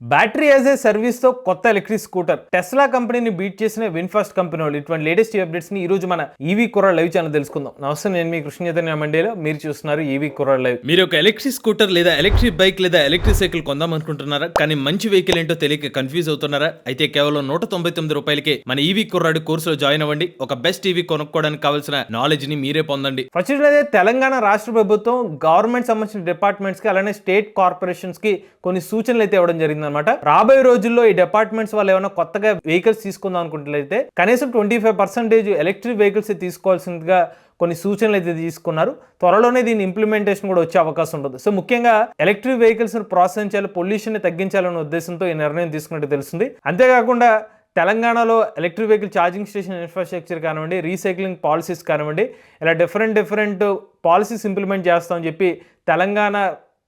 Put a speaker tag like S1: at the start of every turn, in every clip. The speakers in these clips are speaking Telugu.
S1: బ్యాటరీ యాజ్ ఏ సర్వీస్తో కొత్త ఎలక్ట్రిక్ స్కూటర్ టెస్లా కంపెనీని బీట్ చేసిన విన్ఫాస్ట్ కంపెనీ వాళ్ళు. ఇటువంటి లేటెస్ట్ అప్డేట్స్ని ఈ రోజు మన ఈవీ కుర్ర లైవ్ ఛానల్ తెలుసుకుందాం. నమస్తే నేను మీ కృష్ణ మండేలో. మీరు చూస్తున్నారు ఈవీ కుర్ర లైవ్
S2: మీరు ఒక ఎలక్ట్రిక్ స్కూటర్ లేదా ఎలక్ట్రిక్ బైక్ లేదా ఎలక్ట్రిక్ సైకిల్ కొందాం అనుకుంటున్నారా? కానీ మంచి వెహికల్ ఏంటో తెలియక కన్ఫ్యూజ్ అవుతున్నారా? అయితే కేవలం నూట తొంభై తొమ్మిది రూపాయలకే మన ఈవీ కుర్రాడు కోర్సులో జాయిన్ అవ్వండి. ఒక బెస్ట్ ఈవీ కొనుక్కోవడానికి కావాల్సిన నాలెడ్జ్ని మీరే పొందండి.
S1: ఫస్ట్ అయితే తెలంగాణ రాష్ట్ర ప్రభుత్వం గవర్నమెంట్ సంబంధించిన డిపార్ట్మెంట్స్కి అలానే స్టేట్ కార్పొరేషన్స్కి కొన్ని సూచనలు అయితే ఇవ్వడం అనమాట రాబోయే రోజుల్లో ఈ డిపార్ట్మెంట్స్ వాళ్ళు ఏమైనా కొత్తగా వెహికల్స్ తీసుకుందాం అనుకుంటున్నట్లయితే కనీసం twenty five percentage electric vehicles తీసుకోవాల్సిందిగా కొన్ని సూచనలు అయితే తీసుకున్నారు. త్వరలోనే దీని ఇంప్లిమెంటేషన్ కూడా వచ్చే అవకాశం ఉంటుంది. సో ముఖ్యంగా ఎలక్ట్రిక్ వెహికల్స్ ప్రోత్సహించాలి పొల్యూషన్ని తగ్గించాలనే ఉద్దేశంతో ఈ నిర్ణయం తీసుకున్నట్టు తెలుస్తుంది. అంతేకాకుండా తెలంగాణలో electric vehicle charging station infrastructure కానివ్వండి రీసైక్లింగ్ పాలసీస్ కానివ్వండి ఇలా డిఫరెంట్ డిఫరెంట్ పాలసీస్ ఇంప్లిమెంట్ చేస్తామని చెప్పి తెలంగాణ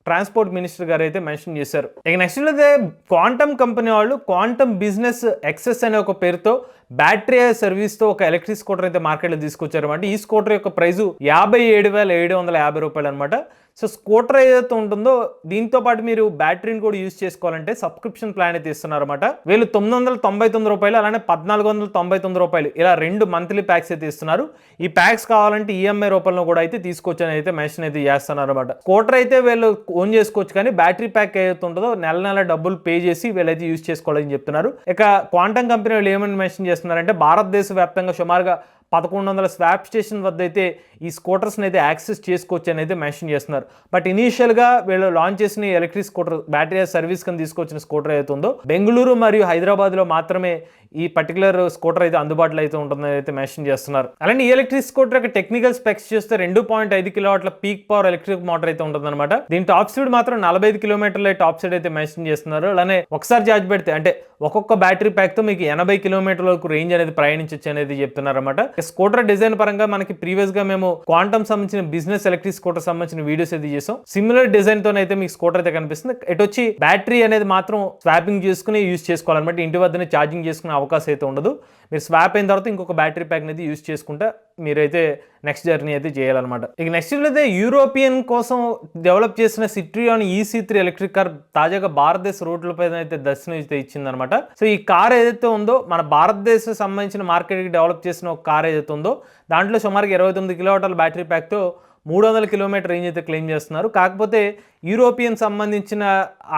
S1: ట్రాన్స్పోర్ట్ మినిస్టర్ గారు అయితే మెన్షన్ చేశారు. ఇక నెక్స్ట్ అయితే క్వాంటమ్ కంపెనీ వాళ్ళు క్వాంటమ్ బిజినెస్ ఎక్సెస్ అనే ఒక పేరుతో బ్యాటరీ సర్వీస్తో ఒక ఎలక్ట్రిక్ స్కూటర్ అయితే మార్కెట్లో తీసుకొచ్చారు అంటే ఈ స్కూటర్ యొక్క ప్రైస్ యాభై ఏడు వేల ఏడు వందల యాభై రూపాయలు అనమాట సో స్కూటర్ ఏదైతే ఉంటుందో దీంతో పాటు మీరు బ్యాటరీని కూడా యూజ్ చేసుకోవాలంటే సబ్స్క్రిప్షన్ ప్లాన్ అయితే ఇస్తున్నారన్నమాట వీళ్ళు తొమ్మిది వందల తొంభై తొమ్మిది రూపాయలు అలానే పద్నాలుగు వందల తొంభై తొమ్మిది రూపాయలు ఇలా రెండు మంత్లీ ప్యాక్స్ అయితే ఇస్తున్నారు. ఈ ప్యాక్స్ కావాలంటే ఈఎంఐ రూపంలో కూడా అయితే తీసుకొచ్చని అయితే మెన్షన్ అయితే చేస్తున్నారు అనమాట స్కూటర్ అయితే వీళ్ళు ఓన్ చేసుకోవచ్చు కానీ బ్యాటరీ ప్యాక్ ఏదైతే ఉంటుందో నెల నెల డబ్బులు పే చేసి వీళ్ళైతే యూజ్ చేసుకోవాలని చెప్తున్నారు. ఇక క్వాంటమ్ కంపెనీ వాళ్ళు ఏమని మెన్షన్ చేస్తున్నారంటే భారతదేశ వ్యాప్తంగా సుమారుగా పదకొండు వందల స్వాప్ స్టేషన్ వద్ద అయితే ఈ స్కూటర్స్ని అయితే యాక్సెస్ చేసుకోవచ్చు అని అయితే మెన్షన్ చేస్తున్నారు. బట్ ఇనీషియల్గా వీళ్ళు లాంచ్ చేసిన ఎలక్ట్రిక్ స్కూటర్ బ్యాటరీ సర్వీస్ కింద తీసుకొచ్చిన స్కూటర్ ఏదైతే ఉందో బెంగళూరు మరియు హైదరాబాద్లో మాత్రమే ఈ పర్టికులర్ స్కూటర్ అయితే అందుబాటులో అయితే ఉంటుందని అయితే మెన్షన్ చేస్తున్నారు. అలానే ఈ ఎలక్ట్రిక్ స్కూటర్ యొక్క టెక్నికల్ స్పెక్స్ చూస్తే రెండు పాయింట్ ఐదు కిలోవాట్ల పీక్ పవర్ ఎలక్ట్రిక్ మోటార్ అయితే ఉంటుందన్నమాట. దీని టాప్ స్పీడ్ మాత్రం నలభై ఐదు కిలోమీటర్ల టాప్ స్పీడ్ అయితే మెన్షన్ చేస్తున్నారు. అలానే ఒకసారి ఛార్జ్ పెడితే అంటే ఒక్కొక్క బ్యాటరీ ప్యాక్తో మీకు ఎనభై కిలోమీటర్ల వరకు రేంజ్ అనేది ప్రయాణించవచ్చు అనేది చెప్తున్నారు అనమాట స్కూటర్ డిజైన్ పరంగా మనకి ప్రీవియస్గా మేము క్వాంటమ్ సంబంధించిన బిజినెస్ ఎలక్ట్రిక్ స్కూటర్ సంబంధించిన వీడియోస్ అయితే చేసాం సిమిలర్ డిజైన్తో అయితే మీకు స్కూటర్ అయితే కనిపిస్తుంది. ఇటు వచ్చి బ్యాటరీ అనేది మాత్రం స్వాపింగ్ చేసుకుని యూజ్ చేసుకోవాలన్నమాట. ఇంటి వద్దనే ఛార్జింగ్ చేసుకునే అవకాశం అయితే ఉండదు. మీరు స్వాప్ అయిన తర్వాత ఇంకొక బ్యాటరీ ప్యాక్ అనేది యూజ్ చేసుకుంటే మీరైతే నెక్స్ట్ జర్నీ అయితే చేయాలన్నమాట. ఇక నెక్స్ట్ అయితే యూరోపియన్ కోసం డెవలప్ చేసిన Citroen EC three electric car తాజాగా భారతదేశ రోడ్లపై అయితే దర్శనం అయితే ఇచ్చిందనమాట సో ఈ కార్ ఏదైతే ఉందో మన భారతదేశ సంబంధించిన మార్కెట్కి డెవలప్ చేసిన ఒక కార్ ఏదైతే ఉందో దాంట్లో సుమారుగా ఇరవై తొమ్మిది కిలోమీటర్ల బ్యాటరీ ప్యాక్తో మూడు వందల కిలోమీటర్ రేంజ్ అయితే క్లెయిమ్ చేస్తున్నారు. కాకపోతే యూరోపియన్ సంబంధించిన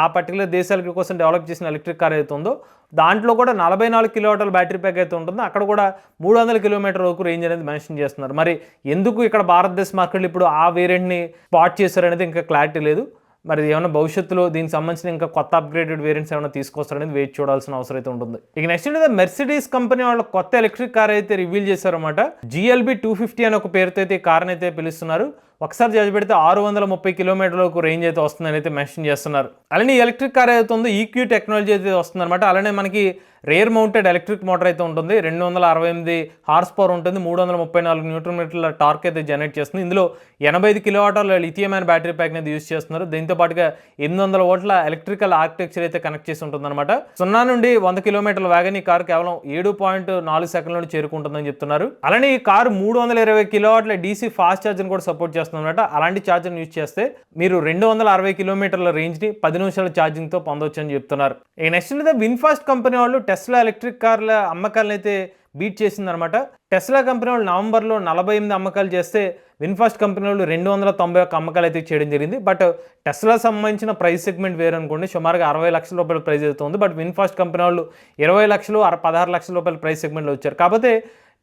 S1: ఆ పర్టికులర్ దేశాల కోసం డెవలప్ చేసిన ఎలక్ట్రిక్ కార్ అయితే ఉందో దాంట్లో కూడా నలభై నాలుగు కిలోమీటర్ల బ్యాటరీ ప్యాక్ అయితే ఉంటుందో. అక్కడ కూడా మూడు వందల కిలోమీటర్ వరకు రేంజ్ అనేది మెన్షన్ చేస్తున్నారు. మరి ఎందుకు ఇక్కడ భారతదేశ మార్కెట్లో ఇప్పుడు ఆ వేరియంట్ని స్పాట్ చేశారనేది ఇంకా క్లారిటీ లేదు. మరి ఏమైనా భవిష్యత్తులో దీనికి సంబంధించిన ఇంకా కొత్త అప్గ్రేడెడ్ వేరియంట్స్ ఏమైనా తీసుకొస్తారనేది వెయిట్ చూడాల్సిన అవసరం అయితే ఉంటుంది. ఇక నెక్స్ట్ ఏంటంటే మెర్సిడీస్ కంపెనీ వాళ్ళు కొత్త ఎలక్ట్రిక్ కార్ అయితే రివీల్ చేశారన్నమాట. జిఎల్బి టూ ఫిఫ్టీ అనే ఒక పేరుతో అయితే ఈ కార్ని అయితే పిలుస్తున్నారు. ఒకసారి చేసి పెడితే ఆరు వందల ముప్పై కిలోమీటర్లకు రేంజ్ అయితే వస్తుందని అయితే మెన్షన్ చేస్తున్నారు. అలానే ఎలక్ట్రిక్ కార్ అయితే ఉందో ఈక్యూ టెక్నాలజీ అయితే వస్తుందన్నమాట. అలానే మనకి రేర్ మౌంటెడ్ ఎలక్ట్రిక్ మోటార్ అయితే ఉంటుంది. రెండు వందల అరవై ఎనిమిది హార్స్ పవర్ ఉంటుంది. మూడు వందల ముప్పై నాలుగు న్యూట్రన్ మీటర్ల టార్క్ అయితే జనరేట్ చేస్తుంది. ఇందులో ఎనభై ఐదు కిలోవాటర్ల లిథియం అయిన బ్యాటరీ ప్యాక్ అనేది యూస్ చేస్తున్నారు. దీంతో పాటుగా ఎనిమిది వందల ఓట్ల ఎలక్ట్రికల్ ఆర్కిటెక్చర్ అయితే కనెక్ట్ చేసి ఉంటుంది అనమాట సున్నా నుండి వంద కిలోమీటర్ల వేగన్ ఈ కార్ కేవలం ఏడు పాయింట్ నాలుగు సెకండ్లను చేరుకుంటుందని చెప్తున్నారు. అలానే ఈ కారు మూడు వందల ఇరవై కిలోవాట్ల డీసీ ఫాస్ట్ ఛార్జర్ కూడా సపోర్ట్ చేస్తుంది. అనమాట అలాంటి ఛార్జర్ని యూజ్ చేస్తే మీరు రెండు వందల అరవై కిలోమీటర్ల రేంజ్ని పది నిమిషాల ఛార్జింగ్తో పొందవచ్చు అని చెప్తున్నారు. ఇక నెక్స్ట్ అయితే విన్ఫాస్ట్ కంపెనీ వాళ్ళు టెస్లా ఎలక్ట్రిక్ కార్ల అమ్మకాలను అయితే బీట్ చేసిందనమాట టెస్లా కంపెనీ వాళ్ళు నవంబర్లో నలభై ఎనిమిది అమ్మకాలు చేస్తే విన్ఫాస్ట్ కంపెనీ వాళ్ళు రెండు వందల తొంభై ఒక్క అమ్మకాలు అయితే చేయడం జరిగింది. బట్ టెస్లా సంబంధించిన ప్రైస్ సెగ్మెంట్ వేరు అనుకోండి సుమారుగా అరవై లక్షల రూపాయల ప్రైస్ అవుతుంది బట్ విన్ఫాస్ట్ కంపెనీ వాళ్ళు ఇరవై లక్షలు అర పదహారు లక్షల రూపాయల ప్రైస్ సెగ్మెంట్లో వచ్చారు. కాకపోతే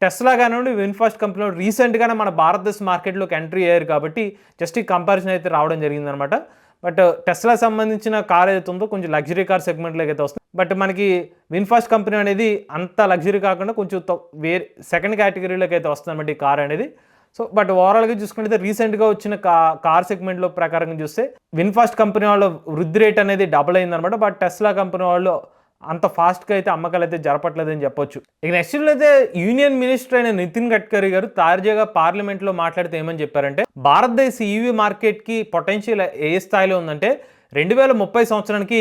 S1: టెస్లా కానివ్వండి విన్ఫాస్ట్ కంపెనీ రీసెంట్గానే మన భారతదేశ మార్కెట్లోకి ఎంట్రీ అయ్యారు కాబట్టి జస్ట్ ఈ కంపారిజన్ అయితే రావడం జరిగిందనమాట బట్ టెస్లా uh, సంబంధించిన కార్ ఏదైతే ఉందో కొంచెం లగ్జరీ కార్ సెగ్మెంట్లోకి అయితే వస్తుంది. బట్ మనకి విన్ఫాస్ట్ కంపెనీ అనేది అంత లగ్జరీ కాకుండా కొంచెం తొ- వేరే సెకండ్ కేటగిరీలోకి అయితే వస్తుంది అనమాట ఈ కార్ అనేది. సో బట్ ఓవరాల్గా చూసుకుంటే రీసెంట్గా వచ్చిన కా కార్ సెగ్మెంట్లో ప్రకారంగా చూస్తే విన్ఫాస్ట్ కంపెనీ వాళ్ళ వృద్ధి రేట్ అనేది డబుల్ అయిందనమాట బట్ టెస్లా కంపెనీ వాళ్ళు అంత ఫాస్ట్గా అయితే అమ్మకాలు అయితే జరపట్లేదని చెప్పొచ్చు. ఇక నెక్స్ట్ అయితే యూనియన్ మినిస్టర్ అయిన నితిన్ గడ్కరీ గారు తాజాగా పార్లమెంట్లో మాట్లాడితే ఏమని చెప్పారంటే భారతదేశ ఈవీ మార్కెట్కి పొటెన్షియల్ ఏ స్థాయిలో ఉందంటే రెండు వేల ముప్పై సంవత్సరానికి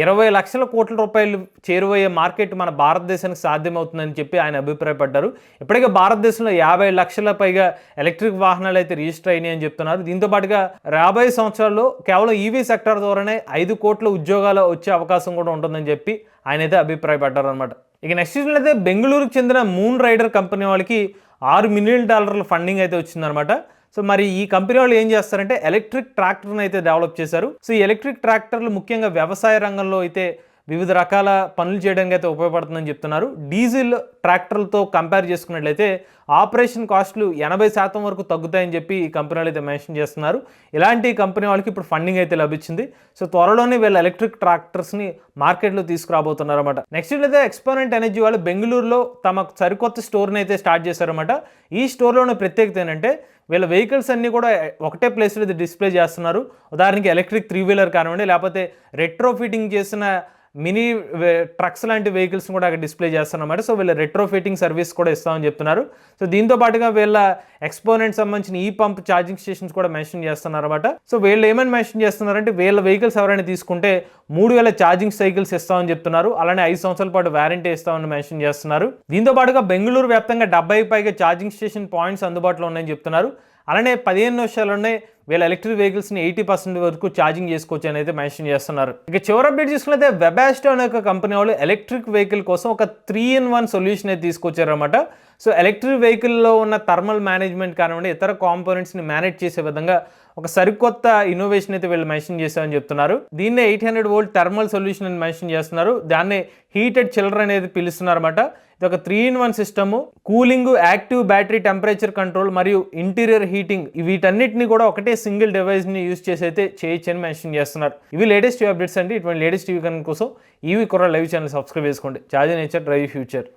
S1: ఇరవై లక్షల కోట్ల రూపాయలు చేరువయ్యే మార్కెట్ మన భారతదేశానికి సాధ్యమవుతుందని చెప్పి ఆయన అభిప్రాయపడ్డారు. ఇప్పటికే భారతదేశంలో యాభై లక్షల పైగా ఎలక్ట్రిక్ వాహనాలు అయితే రిజిస్టర్ అయినాయి అని చెప్తున్నారు. దీంతో పాటుగా రాబోయే సంవత్సరాల్లో కేవలం ఈవీ సెక్టర్ ద్వారానే ఐదు కోట్ల ఉద్యోగాలు వచ్చే అవకాశం కూడా ఉంటుందని చెప్పి ఆయన అయితే అభిప్రాయపడ్డారు అనమాట ఇక నెక్స్ట్ అయితే బెంగళూరుకు చెందిన మూన్ రైడర్ కంపెనీ వాళ్ళకి ఆరు మిలియన్ డాలర్ల ఫండింగ్ అయితే వచ్చిందనమాట సో మరి ఈ కంపెనీ వాళ్ళు ఏం చేస్తారంటే ఎలక్ట్రిక్ ట్రాక్టర్ని అయితే డెవలప్ చేశారు. సో ఈ ఎలక్ట్రిక్ ట్రాక్టర్లు ముఖ్యంగా వ్యవసాయ రంగంలో అయితే వివిధ రకాల పనులు చేయడానికి అయితే ఉపయోగపడుతుందని చెప్తున్నారు. డీజిల్ ట్రాక్టర్లతో కంపేర్ చేసుకున్నట్లయితే ఆపరేషన్ కాస్ట్లు ఎనభై శాతం వరకు తగ్గుతాయని చెప్పి ఈ కంపెనీలు అయితే మెన్షన్ చేస్తున్నారు. ఇలాంటి కంపెనీ వాళ్ళకి ఇప్పుడు ఫండింగ్ అయితే లభించింది. సో త్వరలోనే వీళ్ళ ఎలక్ట్రిక్ ట్రాక్టర్స్ని మార్కెట్లో తీసుకురాబోతున్నారు అనమాట నెక్స్ట్ అయితే ఎక్స్పోనెంట్ ఎనర్జీ వాళ్ళు బెంగళూరులో తమ సరికొత్త స్టోర్ని అయితే స్టార్ట్ చేశారన్నమాట. ఈ స్టోర్లోని ప్రత్యేకత ఏంటంటే వీళ్ళ వెహికల్స్ అన్నీ కూడా ఒకటే ప్లేస్లో అయితే డిస్ప్లే చేస్తున్నారు. ఉదాహరణకి ఎలక్ట్రిక్ త్రీ వీలర్ కానివ్వండి లేకపోతే రెట్రో ఫిట్టింగ్ చేసిన మినీ ట్రక్స్ లాంటి వెహికల్స్ కూడా అక్కడ డిస్ప్లే చేస్తున్నమాట. సో వీళ్ళ రెట్రో ఫిట్టింగ్ సర్వీస్ కూడా ఇస్తామని చెప్తున్నారు. సో దీంతో పాటుగా వీళ్ళ ఎక్స్పోనెంట్ సంబంధించిన ఈ పంప్ ఛార్జింగ్ స్టేషన్స్ కూడా మెన్షన్ చేస్తున్నారు అనమాట సో వీళ్ళు ఏమని మెన్షన్ చేస్తున్నారంటే వీళ్ళ వెహికల్స్ ఎవరైనా తీసుకుంటే మూడు వేల ఛార్జింగ్ సైకిల్స్ ఇస్తామని చెప్తున్నారు. అలానే ఐదు సంవత్సరాల పాటు వారంటీ ఇస్తామని మెన్షన్ చేస్తున్నారు. దీంతో పాటుగా బెంగళూరు వ్యాప్తంగా డెబ్బై పైగా ఛార్జింగ్ స్టేషన్ పాయింట్స్ అందుబాటులో ఉన్నాయని చెప్తున్నారు. అలానే పదిహేను నిమిషాల్లోనే వీళ్ళ ఎలక్ట్రిక్ వెహికల్స్ని ఎయిటీ పర్సెంట్ వరకు ఛార్జింగ్ చేసుకోవచ్చు అని అయితే మెన్షన్ చేస్తున్నారు. ఇక చివరి అప్డేట్ చూసుకున్నైతే వెబాస్టో అనే ఒక కంపెనీ వాళ్ళు ఎలక్ట్రిక్ వెహికల్ కోసం ఒక త్రీ ఇన్ వన్ సొల్యూషన్ అయితే తీసుకొచ్చారన్నమాట. సో ఎలక్ట్రిక్ వెహికల్లో ఉన్న థర్మల్ మేనేజ్మెంట్ కానివ్వండి ఇతర కాంపోనెంట్స్ని మేనేజ్ చేసే విధంగా ఒక సరికొత్త ఇన్నోవేషన్ అయితే వీళ్ళు మెన్షన్ చేశామని చెప్తున్నారు. దీన్నే eight hundred volt thermal solution అని మెన్షన్ చేస్తున్నారు. దాన్ని హీటెడ్ చిల్లర్ అనేది పిలుస్తున్నారన్నమాట. ఇది ఒక three in one system cooling active battery temperature control మరియు ఇంటీరియర్ హీటింగ్ వీటన్నిటిని కూడా ఒకటే సింగిల్ డివైస్ని యూస్ చేసి అయితే చేయొచ్చు అని మెన్షన్ చేస్తున్నారు. ఇవి లేటెస్ట్ అప్డేట్స్ అండి. ఇటువంటి లేటెస్ట్ టీవీ కనుక కోసం ఈవీ కొర లైవ్ ఛానల్ సబ్స్క్రైబ్ చేసుకోండి. Charge nature drive future